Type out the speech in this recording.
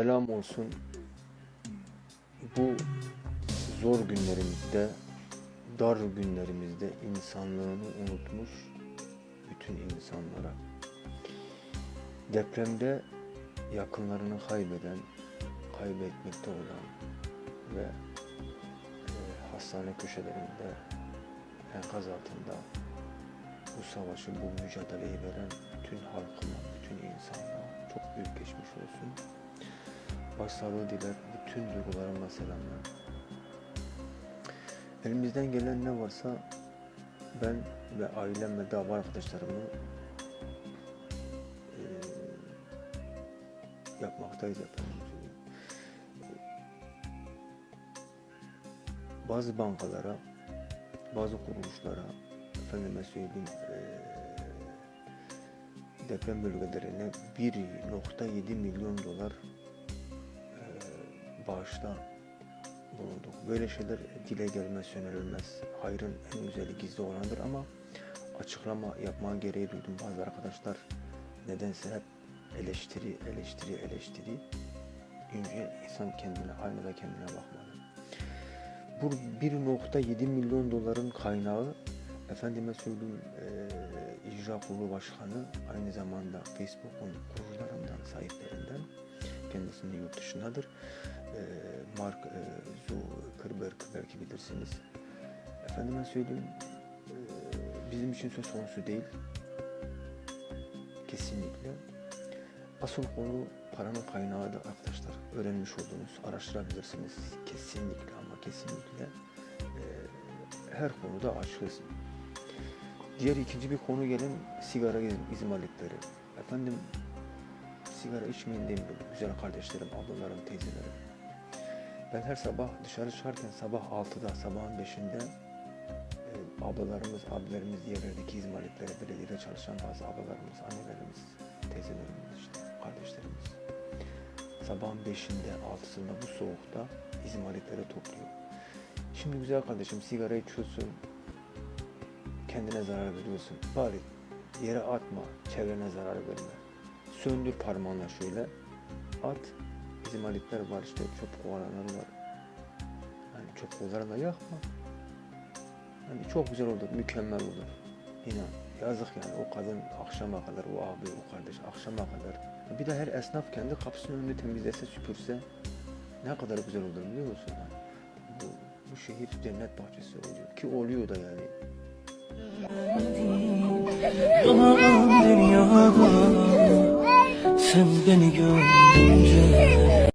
Selam olsun. Bu zor günlerimizde, dar günlerimizde insanlığını unutmuş bütün insanlara. Depremde yakınlarını kaybeden, kaybetmekte olan ve e, hastane köşelerinde, enkaz altında bu savaşı, bu mücadeleyi veren bütün halkıma, bütün insanlığa çok büyük geçmiş olsun. Başsağlığı diler, bütün duygularımla selamlar. Elimizden gelen ne varsa ben ve ailem ve dava arkadaşlarımı eee, yapmaktayız efendim. Bazı bankalara, bazı kuruluşlara, efendime söyleyeyim, eee, deprem bölgelerine 1.7 milyon dolar eee, bağışta bulunduk. Böyle şeyler dile gelmez, söylenilmez. Hayrın en güzeli gizli olandır ama açıklama yapma gereği duydum. Bazı arkadaşlar nedense hep eleştiri, eleştiri, eleştiri. İnsan kendine, aynada kendine bakmalı. Bu 1.7 milyon doların kaynağı efendime söyleyeyim eee icra kurulu başkanı aynı zamanda Facebook'un kurucularından, sahiplerinden kendisinin yurt dışındadır. Eee Mark Zuckerberg belki bilirsiniz. Efendime söyleyeyim eee, bizim için söz konusu değil. Kesinlikle. Asıl konu paranın kaynağıdır arkadaşlar. Öğrenmiş olduğunuz, araştırabilirsiniz. Kesinlikle ama kesinlikle eee, her konuda açığız. Diğer ikinci bir konu gelin sigara iz- izmaritleri. Efendim sigara içmeyin demiyorum güzel kardeşlerim, ablalarım, teyzelerim. Ben her sabah dışarı çıkarken sabah 6'da, sabahın 5'inde e, ablalarımız, abilerimiz, yerlerdeki izmaritlere, belediyede çalışan bazı ablalarımız, annelerimiz, teyzelerimiz, işte, kardeşlerimiz sabahın 5'inde, 6'sında bu soğukta izmaritlere topluyor. Şimdi güzel kardeşim sigara içiyorsun, kendine zarar veriyorsun. Bari yere atma, çevrene zarar verme. Söndür parmağınla şöyle. At. Bizim alitler var işte çöp kovanları var. Hani çöp kovanlarına yakma. Hani çok güzel olur, mükemmel olur. İnan. Yazık yani o kadın akşama kadar, o abi, o kardeş akşama kadar. Bir de her esnaf kendi kapısının önünü temizlese, süpürse ne kadar güzel olur biliyor musun? Yani bu, bu şehir cennet bahçesi oluyor. Ki oluyor da yani. Sen beni görünce